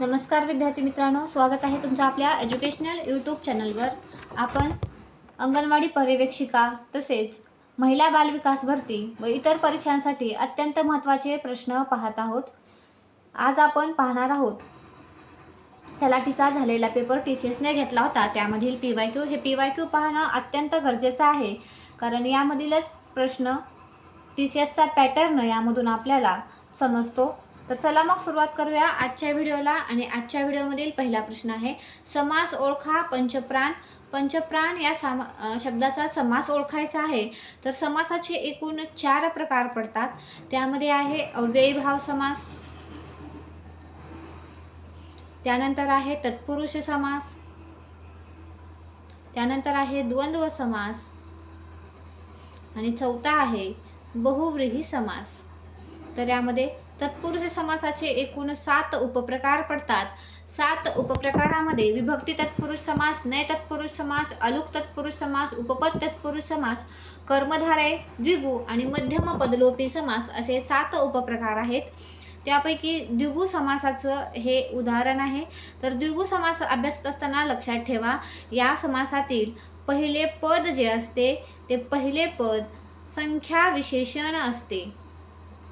नमस्कार विद्यार्थी मित्रांनो स्वागत आहे तुमचं आपल्या एज्युकेशनल यूट्यूब चॅनलवर आपण अंगणवाडी पर्यवेक्षिका तसेच महिला बालविकास भरती व इतर परीक्षांसाठी अत्यंत महत्त्वाचे प्रश्न पाहत आहोत. आज आपण पाहणार आहोत तलाठीचा झालेला पेपर टी सी एसने घेतला होता. त्यामधील पी वाय क्यू हे पी वाय क्यू पाहणं अत्यंत गरजेचं आहे. कारण यामधीलच प्रश्न टी सी एसचा पॅटर्न यामधून आपल्याला समजतो. तर चला मग सुरुवात करूया आजच्या व्हिडिओला आणि आजच्या व्हिडिओमधील पहिला प्रश्न आहे समास ओळखा पंचप्राण. पंचप्राण या समा शब्दाचा समास ओळखायचा आहे. तर समासाचे एकूण चार प्रकार पडतात. त्यामध्ये आहे अव्ययीभाव समास. त्यानंतर आहे तत्पुरुष समास. त्यानंतर आहे द्वंद्व समास. आणि चौथा आहे बहुव्रीही समास. तर यामध्ये तत्पुरुष समासाचे एकूण सात उपप्रकार पडतात. सात उपप्रकारामध्ये विभक्ती तत्पुरुष समास नय तत्पुरुष समास अलुक तत्पुरुष समास उपपद तत्पुरुष समास कर्मधारय द्विगु आणि मध्यम पदलोपी समास असे सात उपप्रकार आहेत. त्यापैकी द्विगु समासाचं हे उदाहरण आहे. तर द्विगु समास अभ्यासत असताना लक्षात ठेवा या समासातील पहिले पद जे असते ते पहिले पद संख्या विशेषण असते.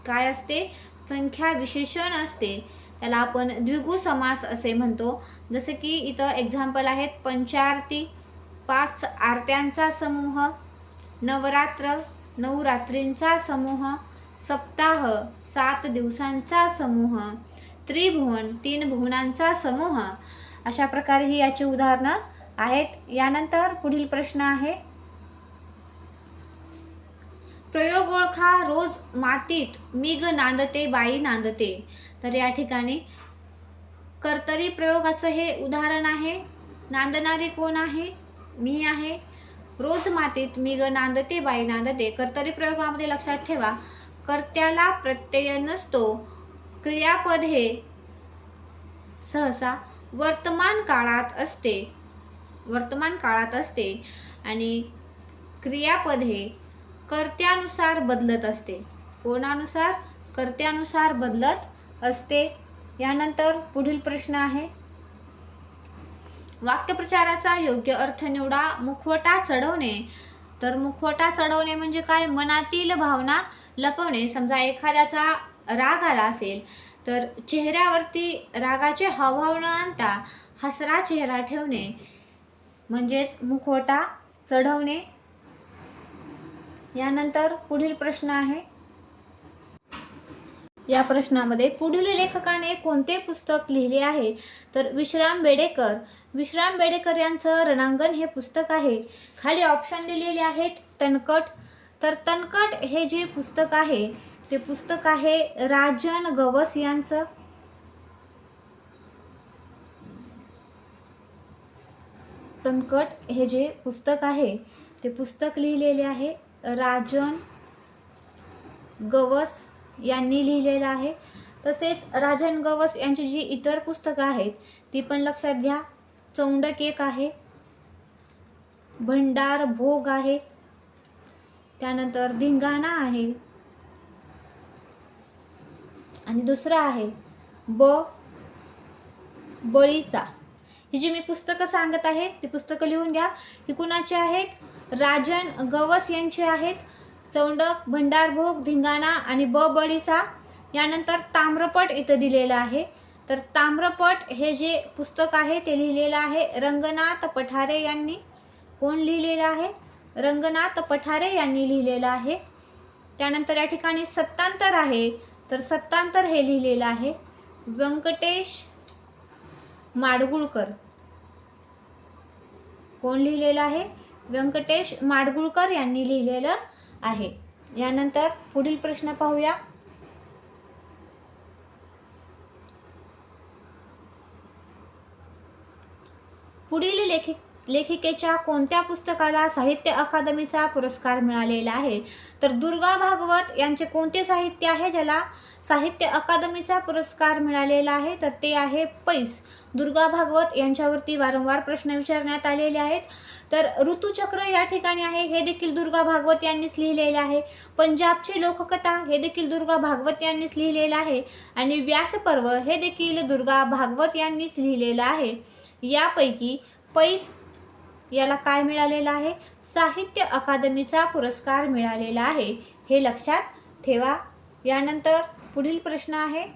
काय असते? संख्या विशेषण असते त्याला आपण द्विगु समास असे म्हणतो. जसे की इथं एक्झाम्पल आहेत पंचारती पाच आरत्यांचा समूह नवरात्र नऊ रात्रींचा समूह सप्ताह सात दिवसांचा समूह त्रिभुवन तीन भुवनांचा समूह. अशा प्रकारे ही याची उदाहरणं आहेत. यानंतर पुढील प्रश्न आहे. प्रयोग ओळखा रोज मातीत मिग नांदते बाई नांदते. तर या ठिकाणी कर्तरी प्रयोगाचं हे उदाहरण आहे. नांदणारे कोण आहे? मी आहे. रोज मातीत मिग नांदते बाई नांदते. कर्तरी प्रयोगामध्ये लक्षात ठेवा. कर्त्याला प्रत्यय नसतो. क्रियापद हे सहसा वर्तमान काळात असते. वर्तमान काळात असते. आणि क्रियापद हे कर्त्यानुसार बदलत असते. कोणानुसार कर्त्यानुसार बदलत असते? यानंतर पुढील प्रश्न आहे. वाक्यप्रचाराचा योग्य अर्थ निवडा मुखवटा चढवणे. तर मुखवटा चढवणे म्हणजे काय? मनातील भावना लपवणे. समजा एखाद्याचा राग आला असेल तर चेहऱ्यावरती रागाचे हावभाव न आणता हसरा चेहरा ठेवणे. म्हणजेच मुखवटा चढवणे. यानंतर पुढील प्रश्न आहे. या प्रश्नामध्ये पुढील लेखकाने कोणते पुस्तक लिहिले आहे? तर विश्राम बेडेकर. विश्राम बेडेकर यांचं रणांगण हे पुस्तक आहे. खाली ऑप्शन दिलेले आहेत तणकट तर तणकट हे जे पुस्तक आहे ते पुस्तक आहे राजन गवस यांचं. तणकट हे जे पुस्तक आहे ते पुस्तक लिहिलेले आहे. राजन गवस यांनी लिहिलेलं आहे. तसेच राजन गवस यांची जी इतर पुस्तकं आहेत ती पण लक्षात घ्या. चौंडक एक आहे. भंडार भोग आहे. त्यानंतर धिंगाणा आहे. आणि दुसरं आहे ब बळीचा. ही जी मी पुस्तकं सांगत आहे ती पुस्तकं लिहून घ्या. ही कुणाची आहेत? राजन गवस यांचे आहेत. चौंडक भंडारभोग धिंगाणा आणि ब बळीचा यानंतर ताम्रपट इथं दिलेलं आहे. तर ताम्रपट हे जे पुस्तक आहे ते लिहिलेलं आहे रंगनाथ पठारे यांनी. कोण लिहिलेलं आहे? रंगनाथ पठारे यांनी लिहिलेलं आहे. त्यानंतर या ठिकाणी सत्तांतर आहे. तर सत्तांतर हे लिहिलेलं आहे. व्यंकटेश माडगुळकर. कोण लिहिलेलं आहे? व्यंकटेश माडगुळकर यांनी लिहिलेलं आहे. यानंतर पुढील प्रश्न पाहूया. पुढील लेखिक लेखिकेच्या कोणत्या पुस्तकाला साहित्य अकादमीचा पुरस्कार मिळालेला आहे? तर दुर्गा भागवत यांचे कोणते साहित्य आहे ज्याला साहित्य अकादमीचा पुरस्कार मिळालेला आहे? तर ते आहे पैस. दुर्गा भागवत यांच्यावरती वारंवार प्रश्न विचारण्यात आलेले आहेत. तर ऋतुचक्र या ठिकाणी आहे. हे देखील दुर्गा भागवत यांनीच लिहिलेले आहे. पंजाबची लोककथा हे देखील दुर्गा भागवत यांनीच लिहिलेलं आहे. आणि व्यासपर्व हे देखील दुर्गा भागवत यांनीच लिहिलेलं आहे. यापैकी पैस याला काय मिळालेलं आहे? साहित्य अकादमीचा पुरस्कार मिळालेला आहे. हे लक्षात ठेवा. यानंतर पुढील प्रश्न आहे.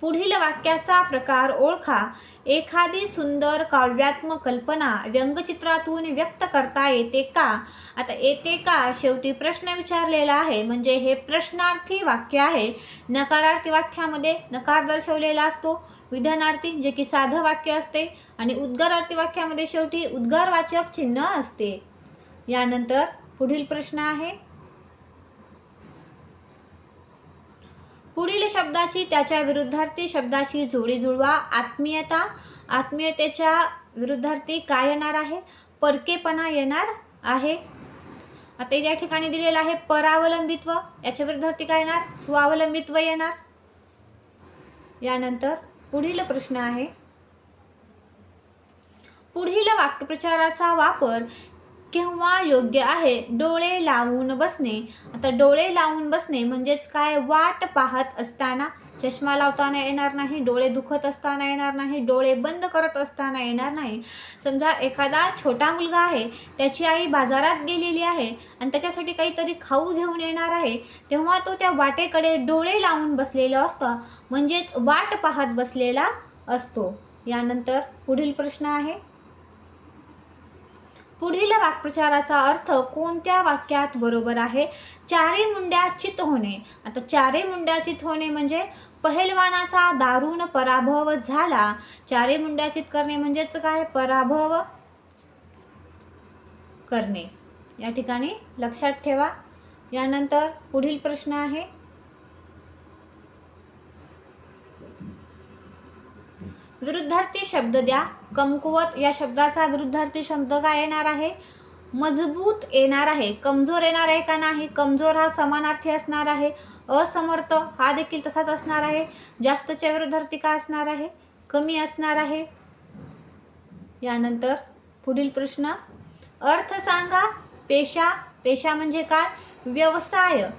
पुढील वाक्याचा प्रकार ओळखा. एखादी सुंदर काव्यात्मक कल्पना व्यंगचित्रातून व्यक्त करता येते का? आता येते का? शेवटी प्रश्न विचारलेला आहे. म्हणजे हे प्रश्नार्थी वाक्य आहे. नकारार्थी वाक्यामध्ये नकार दर्शवलेला असतो. विधानार्थी जे की साधं वाक्य असते आणि उद्गारार्थी वाक्यामध्ये शेवटी उद्गारवाचक चिन्ह असते. यानंतर पुढील प्रश्न आहे. पुढील शब्दाची त्याच्या विरुद्धार्थी शब्दाशी जोडी जुळवा. आत्मीयता आत्मीयतेच्या विरुद्धार्थी काय येणार आहे? परकेपणा येणार आहे. आता या ठिकाणी दिलेलं आहे परावलंबित्व. याच्या विरुद्धार्थी काय येणार? स्वावलंबित्व येणार. यानंतर पुढील प्रश्न आहे. पुढील वाक्यप्रचाराचा वापर केव्हा योग्य आहे? डोळे लावून बसणे. आता डोळे लावून बसणे म्हणजेच काय? वाट पाहत असताना चष्मा लावताना येणार नाही डोळे दुखत असताना येणार नाही डोळे बंद करत असताना येणार नाही. समजा एखादा छोटा मुलगा आहे त्याची आई बाजारात गेलेली आहे आणि त्याच्यासाठी काहीतरी खाऊ घेऊन येणार आहे तेव्हा तो त्या वाटेकडे डोळे लावून बसलेला असतो. म्हणजेच वाट पाहत बसलेला असतो. यानंतर पुढील प्रश्न आहे. पुढील वाक्प्रचाराचा अर्थ कोणत्या वाक्यात बरोबर आहे? चारी मुंड्या चित होणे. आता चारी मुंड्या चित होणे म्हणजे पहलवानाचा दारुण पराभव झाला. चारी मुंड्या चित करणे म्हणजेच काय? पराभव करणे. या ठिकाणी लक्षात ठेवा. यानंतर पुढील प्रश्न आहे. विरुद्धार्थी शब्द द्या. कमकुवत या शब्दाचा विरुद्धार्थी शब्द काय येणार आहे? मजबूत येणार आहे. कमजोर येणार आहे का नाही? कमजोर हा समानार्थी असणार आहे. असमर्थ हा देखील तसाच असणार आहे. जास्तच्या विरुद्धार्थी का असणार आहे? कमी असणार आहे. यानंतर पुढील प्रश्न. अर्थ सांगा. पेशा. पेशा म्हणजे काय? व्यवसाय.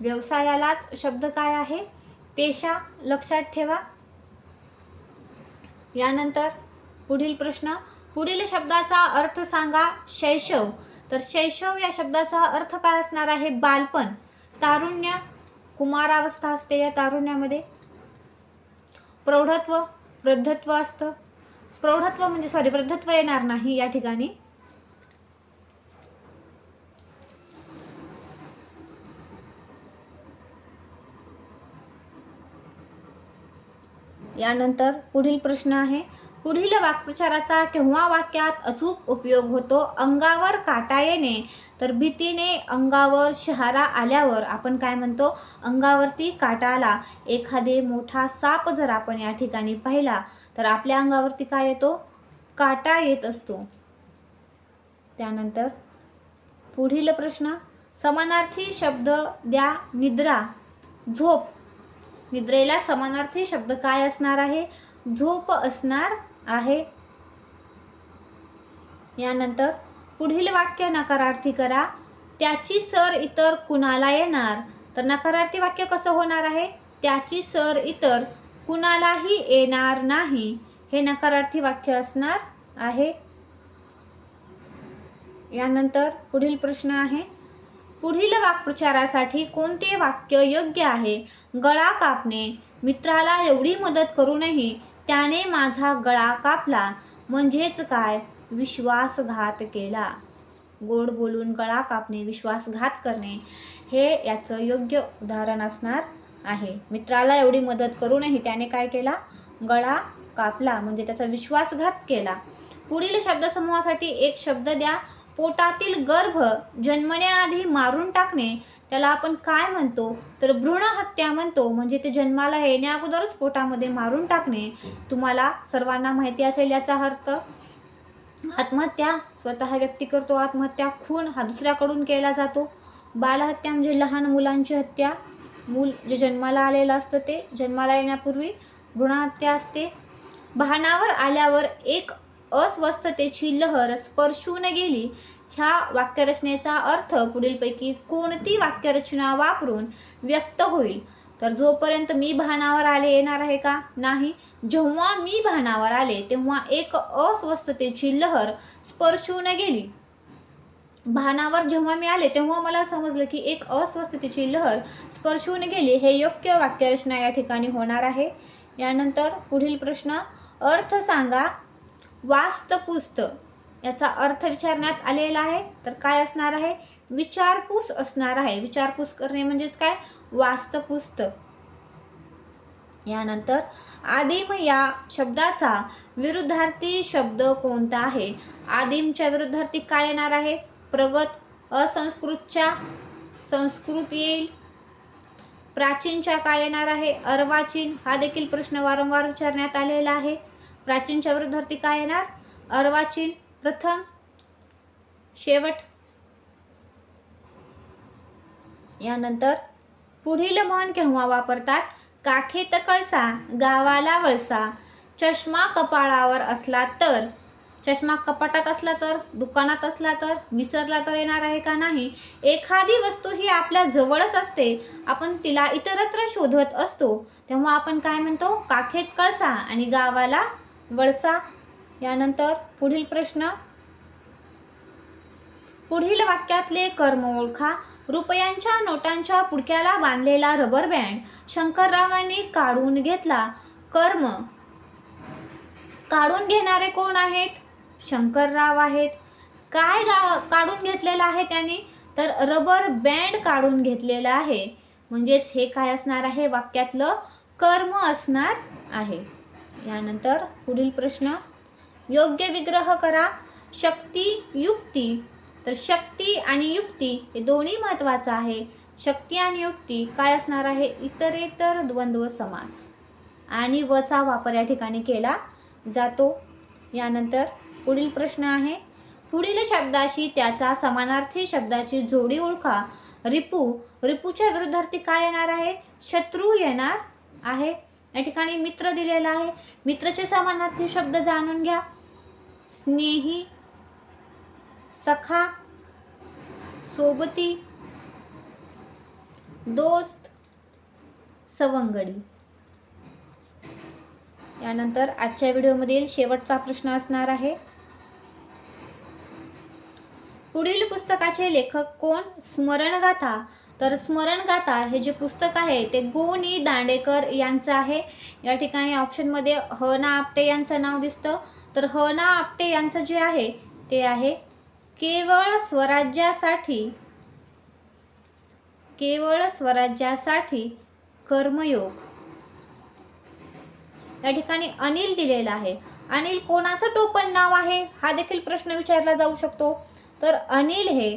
व्यवसायालाच शब्द काय आहे? पेशा. लक्षात ठेवा. यानंतर पुढील प्रश्न पुढील शब्दाचा अर्थ सांगा शैशव. तर शैशव या शब्दाचा अर्थ काय असणार आहे? बालपण. तारुण्य कुमारावस्था असते या तारुण्यामध्ये. प्रौढत्व वृद्धत्व असतं. प्रौढत्व म्हणजे सॉरी वृद्धत्व येणार नाही या ठिकाणी. यानंतर पुढील प्रश्न आहे. पुढील वाक्प्रचाराचा केव्हा वाक्यात अचूक उपयोग होतो? अंगावर काटा येणे. तर भीतीने अंगावर शहारा आल्यावर आपण काय म्हणतो? अंगावरती काटा आला. एखादे मोठा साप जर आपण या ठिकाणी पाहिला तर आपल्या अंगावरती काय येतो? काटा येत असतो. त्यानंतर पुढील प्रश्न. समानार्थी शब्द द्या निद्रा. झोप. निद्रेला समानार्थी शब्द काय असणार आहे? झोप असणार आहे. यानंतर पुढील वाक्य नकारार्थी करा. त्याची सर इतर कुणाला येणार? तर नकारार्थी वाक्य कसं होणार आहे? त्याची सर इतर कुणालाही येणार नाही. हे नकारार्थी वाक्य असणार आहे. यानंतर पुढील प्रश्न आहे. पुढील वाक्प्रचारासाठी कोणते वाक्य योग्य आहे? गळा कापणे. मित्राला एवढी मदत करूनही त्याने माझा गळा कापला. म्हणजेच काय? विश्वासघात केला. गोड बोलून गळा कापणे विश्वासघात करणे हे याचं योग्य उदाहरण असणार आहे. मित्राला एवढी मदत करूनही त्याने काय केला? गळा कापला. म्हणजे त्याचा विश्वासघात केला. पुढील शब्दसमूहासाठी एक शब्द द्या. पोटातील गर्भ जन्मण्याआधी मारून टाकणे त्याला आपण काय म्हणतो? तर भ्रूण हत्या म्हणतो. म्हणजे ते जन्माला येण्या अगोदरच पोटामध्ये मारून टाकणे. तुम्हाला सर्वांना माहिती असेल याचा अर्थ आत्महत्या स्वतः व्यक्ती करतो आत्महत्या खून हा दुसऱ्याकडून केला जातो. बालहत्या म्हणजे लहान मुलांची हत्या. मूल जे जन्माला आलेलं असतं ते जन्माला येण्यापूर्वी भ्रूणहत्या असते. भानावर आल्यावर एक अस्वस्थतेची लहर स्पर्शून गेली. ह्या वाक्यरचनेचा अर्थ पुढीलपैकी कोणती वाक्यरचना वापरून व्यक्त होईल? तर जोपर्यंत मी भानावर आले येणार आहे का? नाही. जेव्हा मी भानावर आले तेव्हा एक अस्वस्थतेची लहर स्पर्शून गेली. भानावर जेव्हा मी आले तेव्हा मला समजलं की एक अस्वस्थतेची लहर स्पर्शून गेली. हे योग्य वाक्यरचना या ठिकाणी होणार आहे. यानंतर पुढील प्रश्न अर्थ सांगा. वास्तपुस्त. याचा अर्थ विचारण्यात आलेला आहे. तर काय असणार आहे? विचारपूस असणार आहे. विचारपूस करणे म्हणजेच काय? वास्तपुस्त. यानंतर आदिम या शब्दाचा विरुद्धार्थी शब्द कोणता आहे? आदिमच्या विरुद्धार्थी काय येणार आहे? प्रगत असंस्कृतच्या संस्कृत येईल. प्राचीनच्या काय येणार आहे? अर्वाचीन. हा देखील प्रश्न वारंवार विचारण्यात आलेला आहे. प्राचीनच्या विरुद्धार्थी काय येणार? अर्वाचीन प्रथम शेवट. यानंतर पुढील म्हण केव्हा वापरतात? काखेत कळसा गावाला वळसा. चष्मा कपाळावर असला तर? चष्मा कपाटात असला तर? दुकानात असला तर? विसरला तर येणार आहे का नाही? एखादी वस्तू ही आपल्या जवळच असते. आपण तिला इतरत्र शोधत असतो. तेव्हा आपण काय म्हणतो? काखेत कळसा आणि गावाला वळसा. यानंतर पुढील प्रश्न. पुढील वाक्यातले कर्म ओळखा. रुपयांच्या नोटांच्या पुडक्याला बांधलेला रबर बँड शंकररावांनी काढून घेतला. कर्म. काढून घेणारे कोण आहेत? शंकरराव आहेत. काय गा काढून घेतलेलं आहे त्यांनी? तर रबर बँड काढून घेतलेला आहे. म्हणजेच हे काय असणार आहे? वाक्यातलं कर्म असणार आहे. यानंतर पुढील प्रश्न. योग्य विग्रह करा शक्ती युक्ती. तर शक्ती आणि युक्ती हे दोन्ही महत्त्वाचं आहे. शक्ती आणि युक्ती काय असणार आहे? इतरेतर द्वंद्व समास. आणि वचा वापर या ठिकाणी केला जातो. यानंतर पुढील प्रश्न आहे. पुढील शब्दाशी त्याचा समानार्थी शब्दाची जोडी ओळखा. रिपू रिपूच्या विरुद्धार्थी काय येणार आहे? शत्रू येणार आहे. या ठिकाणी मित्र दिलेला आहे. मित्रचे समानार्थी शब्द जाणून घ्या. स्नेही सखा सोबती दोस्त सवंगडी. यानंतर आजच्या व्हिडिओमधील शेवटचा प्रश्न असणार आहे. पुढील पुस्तकाचे लेखक कोण? स्मरणगाथा. तर स्मरणगाथा हे जे पुस्तक आहे ते गोनी दांडेकर यांचं आहे. या ठिकाणी ऑप्शनमध्ये ह ना आपटे यांचं नाव दिसतं. तर ह ना आपटे यांचं जे आहे ते आहे केवळ स्वराज्यासाठी केवळ स्वराज्यासाठी कर्मयोग. या ठिकाणी अनिल दिलेला आहे. अनिल कोणाचं टोपण नाव आहे? हा देखील प्रश्न विचारला जाऊ शकतो. तर अनिल हे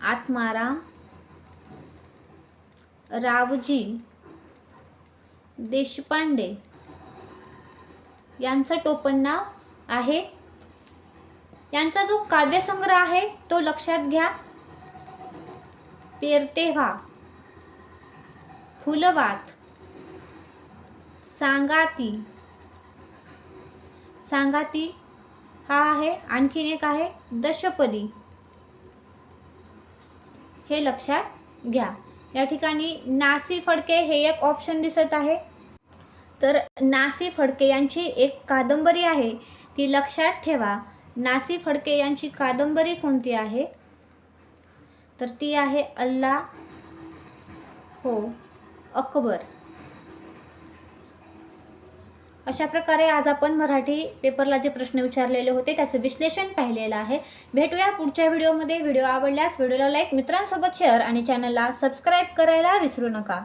आत्माराम रावजी देशपांडे यांचं टोपण नाव आहे. यांचा जो काव्यसंग्रह आहे तो लक्षात घ्या. पेरतेव्हा फुलवात सांगाती. सांगाती हा आहे आणखीन एक आहे दशपदी. हे लक्षात घ्या. या ठिकाणी नासी फडके हे एक ऑप्शन दिसत आहे. तर नासी फडके यांची एक कादंबरी आहे. ती लक्षात ठेवा. नासी फडके यांची कादंबरी कोणती आहे? तर ती आहे अल्ला हो अकबर. अशा प्रकारे आज आपण मराठी पेपरला जे प्रश्न विचारलेले होते त्याचं विश्लेषण पाहिलेलं आहे. भेटूया पुढच्या व्हिडिओमध्ये. व्हिडिओ आवडल्यास व्हिडिओला लाईक मित्रांसोबत शेअर आणि चॅनलला सबस्क्राईब करायला विसरू नका.